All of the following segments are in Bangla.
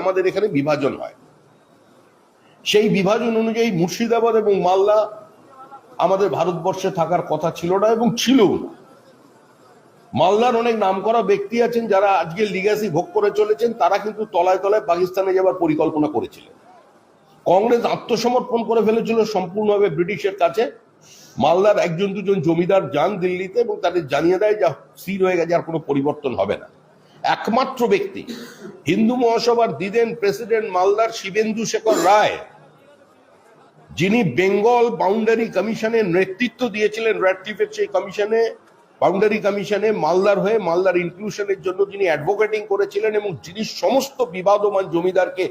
আমাদের এখানে বিভাজন হয়। সেই বিভাজন অনুযায়ী মুর্শিদাবাদ এবং মালদা আমাদের ভারতবর্ষে থাকার কথা ছিল না এবং ছিল মালদার অনেক নামকরা ব্যক্তি আছেন যারা আজকে লিগাসি ভোগ করে চলেছেন, তারা কিন্তু তলায় তলায় পাকিস্তানে যাবার পরিকল্পনা করেছিলেন। কংগ্রেস আত্মসমর্পণ করে ফেলেছিল সম্পূর্ণভাবে ব্রিটিশের কাছে। মালদার একজন দুজন জমিদার যান দিল্লিতে এবং তাদের জানিয়ে দেয় যা স্থির হয়ে গেছে আর কোনো পরিবর্তন হবে না। একমাত্র ব্যক্তি। হিন্দু মহাসভার দিদেন প্রেসিডেন্ট মালদার শিবেন্দু শেখর রায়, যিনি বেঙ্গল বাউন্ডারি কমিশনের নেতৃত্ব দিয়েছিলেন র্যাটিফের সেই কমিশনে বাউন্ডারি কমিশনে মালদার হয়ে মালদার ইনক্লুশনের জন্য যিনি অ্যাডভোকেটিং করেছিলেন এবং যিনি সমস্ত বিবাদমান জমিদারকে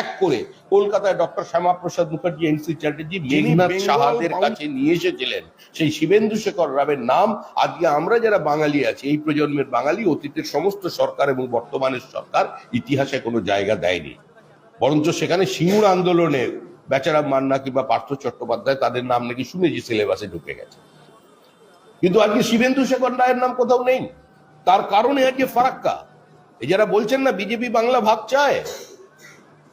এক করে কলকাতায় doctor Shyamaprasad Mukherjee N C Chatterjee Meghnath সাহাদের কাছে নিয়ে এসেছিলেন সেই শিবেন্দু শেখর রাবের নাম। আজকে আমরা যারা বাঙালি আছি এই প্রজন্মের বাঙালি অতীতের সমস্ত সরকার এবং বর্তমানের সরকার ইতিহাসে কোনো জায়গা দেয়নি। বরঞ্চ সেখানে সিঙ্গুর আন্দোলনে বেচারা মান্না কিংবা পার্থ চট্টোপাধ্যায় তাদের নাম নাকি শুনেছি সিলেবাসে ঢুকে গেছে। কিন্তু আজকে শিবেন্দু শেখর রায়ের নাম কোথাও নেই। তার কারণে আজকে ফারাক্কা। এই যারা বলছেন না, বিজেপি বাংলা ভাগ চায়,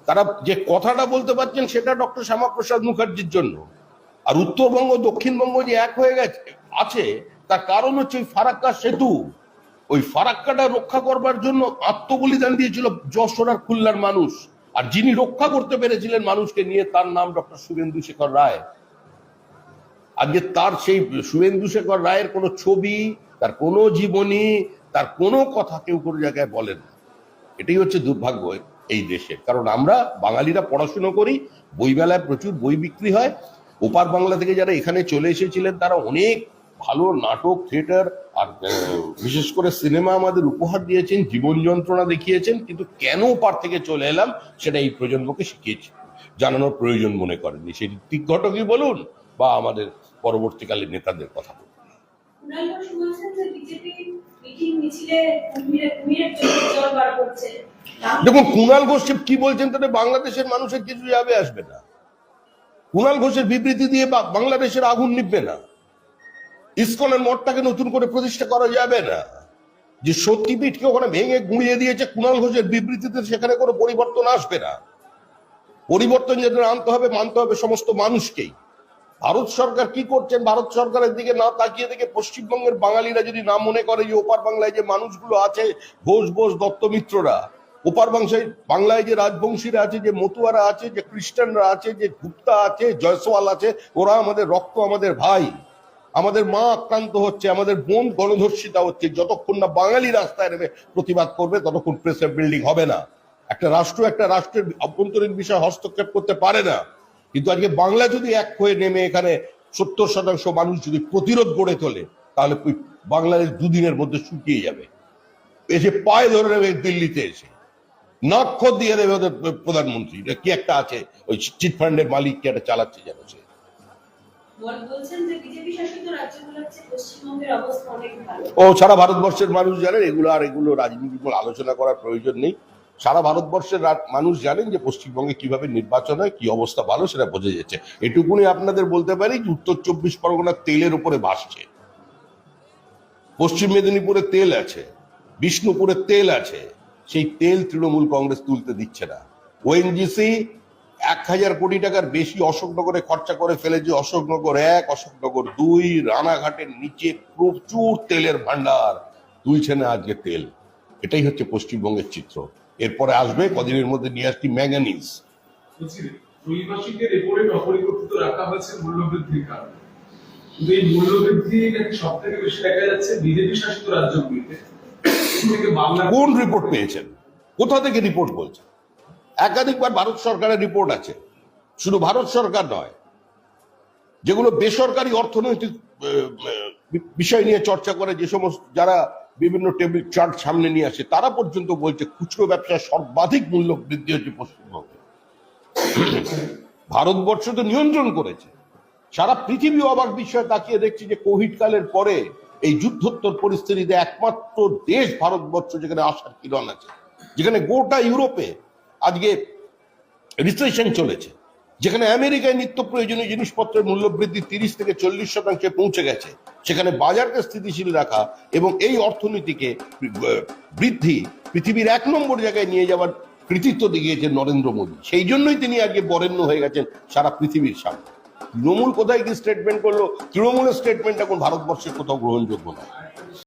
তারা যে কথাটা বলতে পারছেন সেটা ডক্টর শ্যামাপ্রসাদ মুখার্জির জন্য। আর উত্তরবঙ্গ, দক্ষিণবঙ্গ যে এক হয়ে গেছে, আছে, তার কারণ হচ্ছে ওই ফারাক্কা সেতু। ওই ফারাক্কাটা রক্ষা করবার জন্য আত্মবলিদান দিয়েছিল যশোর আর খুলনার মানুষ। আর যিনি রক্ষা করতে পেরেছিলেন মানুষকে নিয়ে, তার নাম ডক্টর শুভেন্দু শেখর রায়। আজকে তার সেই শুভেন্দু শেখর রায়ের কোনো ছবি, তার কোনো জীবনী, তার কোনো কথা কেউ কোনো জায়গায় বলেন না। এটাই হচ্ছে দুর্ভাগ্য এই দেশে। কারণ আমরা বাঙালিরা পড়াশুনো করি, বইমেলায় প্রচুর বই বিক্রি হয়। ওপার বাংলা থেকে যারা এখানে চলে এসেছিলেন, তারা অনেক ভালো নাটক, থিয়েটার আর বিশেষ করে সিনেমা আমাদের উপহার দিয়েছেন, জীবন যন্ত্রণা দেখিয়েছেন, কিন্তু কেন ওপার থেকে চলে এলাম সেটা এই প্রজন্মকে শিখিয়েছি। জানানোর প্রয়োজন মনে সেই ঋত্বিক ঘটকই বলুন বা আমাদের পরবর্তীকালে নেতাদের কথা রাম- দেখুন কুণাল ঘোষ কি বলছেন তাতে বাংলাদেশের মানুষের কিছু যাবে আসবে না। কুণাল ঘোষের বিবৃতি দিয়ে বাংলাদেশের আগুন নিববে না। ইস্কনের মঠটাকে নতুন করে প্রতিষ্ঠা করা যাবে না। যে সত্যিপীঠকে ওখানে ভেঙে গুঁড়িয়ে দিয়েছে কুণাল ঘোষের বিবৃতিতে সেখানে কোনো পরিবর্তন আসবে না। পরিবর্তন যেটা আনতে হবে মানতে হবে সমস্ত মানুষকেই। ভারত সরকার কি করছেন? ভারত সরকারের দিকে না তাকিয়ে দেখে পশ্চিমবঙ্গের বাঙালিরা যদি না মনে করে যে ওপার বাংলায় যে মানুষগুলো আছে, ঘোষ বোস দত্তমিত্ররা ওপার বাংলায় বাংলায় যে রাজবংশীরা আছে, যে মতুয়ারা আছে, যে খ্রিস্টানরা আছে, যে গুপ্তা আছে, জয়সওয়াল আছে, ওরা আমাদের রক্ত আমাদের ভাই। আমাদের মা আক্রান্ত হচ্ছে, আমাদের বোন গণধর্ষিতা হচ্ছে। যতক্ষণ না বাঙালি রাস্তায় নেমে প্রতিবাদ করবে, ততক্ষণ প্রেস বিল্ডিং হবে না। একটা রাষ্ট্র একটা রাষ্ট্রের অভ্যন্তরীণ বিষয় হস্তক্ষেপ করতে পারে না। কিন্তু আজকে বাংলা যদি এক হয়ে নেমে এখানে সত্তর শতাংশ মানুষ যদি প্রতিরোধ গড়ে তোলে তাহলে বাংলাদেশ দুদিনের মধ্যে শুকিয়ে যাবে। এসে পায়ে ধরে নেবে দিল্লিতে এসে নাক্ষর দিয়ে দেবে ওদের প্রধানমন্ত্রী কি একটা আছে? ওই চিট ফান্ডের মালিক কি একটা চালাচ্ছে যেন সে? ও সারা ভারতবর্ষের মানুষ জানেন এগুলো আর এগুলো রাজনীতি আলোচনা করার প্রয়োজন নেই। সারা ভারতবর্ষের মানুষ জানেন যে পশ্চিমবঙ্গে কীভাবে নির্বাচন হয়, কি অবস্থা ভালো সেটা বোঝা যাচ্ছে। এটুকুনি আপনাদের বলতে পারি যে উত্তর চব্বিশ পরগনার তেলের উপরে ভাসছে। পশ্চিম মেদিনীপুরে তেল আছে, বিষ্ণুপুরে তেল আছে, সেই তেল তৃণমূল কংগ্রেস তুলতে দিচ্ছে না। ওএনজিসি এক হাজার কোটি টাকার বেশি অশোকনগরে খরচা করে ফেলেছে, অশোকনগর এক, অশোকনগর দুই, রানাঘাটের নিচে প্রচুর তেলের ভান্ডার তুলছে না আজকে তেল। এটাই হচ্ছে পশ্চিমবঙ্গের চিত্র। এরপরে আসবে কদিনের মধ্যে নিয়ে আসছি ম্যাঙ্গানিজ। বলছি দ্বৈমাসিকের রেপোর্টে অপরিবর্তিত রাখা হয়েছে মূল্যবৃদ্ধির কারণে। এই মূল্যবৃদ্ধি সব থেকে বেশি দেখা যাচ্ছে বিজেপি শাসিত রাজ্যগুলিতে? এর থেকে বাংলা কোন রিপোর্ট পেয়েছেন? কোথা থেকে রিপোর্ট বলছেন? একাধিকবার ভারত সরকারের রিপোর্ট আছে। শুধু ভারত সরকার নয় যেগুলো বেসরকারি অর্থনৈতিক বিষয় নিয়ে চর্চা করে যে সমস্ত যারা বিভিন্ন টেবিল চার্ট সামনে নিয়ে আসে, তারা পর্যন্ত বলছে খুচরো ব্যবসায় সর্বাধিক মূল্য বৃদ্ধি হচ্ছে পশ্চিমবঙ্গে। ভারতবর্ষ তো নিয়ন্ত্রণ করেছে। সারা পৃথিবী অবাক বিষয়ে তাকিয়ে দেখছি যে কোভিড কালের পরে এই যুদ্ধোত্তর পরিস্থিতিতে একমাত্র দেশ ভারতবর্ষ যেখানে আসার কিরণ আছে, যেখানে গোটা ইউরোপে আজকে রিসেশন চলেছে, যেখানে আমেরিকায় নিত্য প্রয়োজনীয় জিনিসপত্রের মূল্য বৃদ্ধি তিরিশ থেকে চল্লিশ শতাংশে পৌঁছে গেছে সেখানে বাজারকে স্থিতিশীল রাখা এবং এই অর্থনীতিকে বৃদ্ধি পৃথিবীর এক নম্বর জায়গায় নিয়ে যাওয়ার কৃতিত্ব দেখিয়েছেন নরেন্দ্র মোদী। সেই জন্যই তিনি আজকে বরেণ্য হয়ে গেছেন সারা পৃথিবীর সামনে। তৃণমূল কোথায় কি স্টেটমেন্ট করল? তৃণমূলের স্টেটমেন্ট এখন ভারতবর্ষের কোথাও গ্রহণযোগ্য নয়।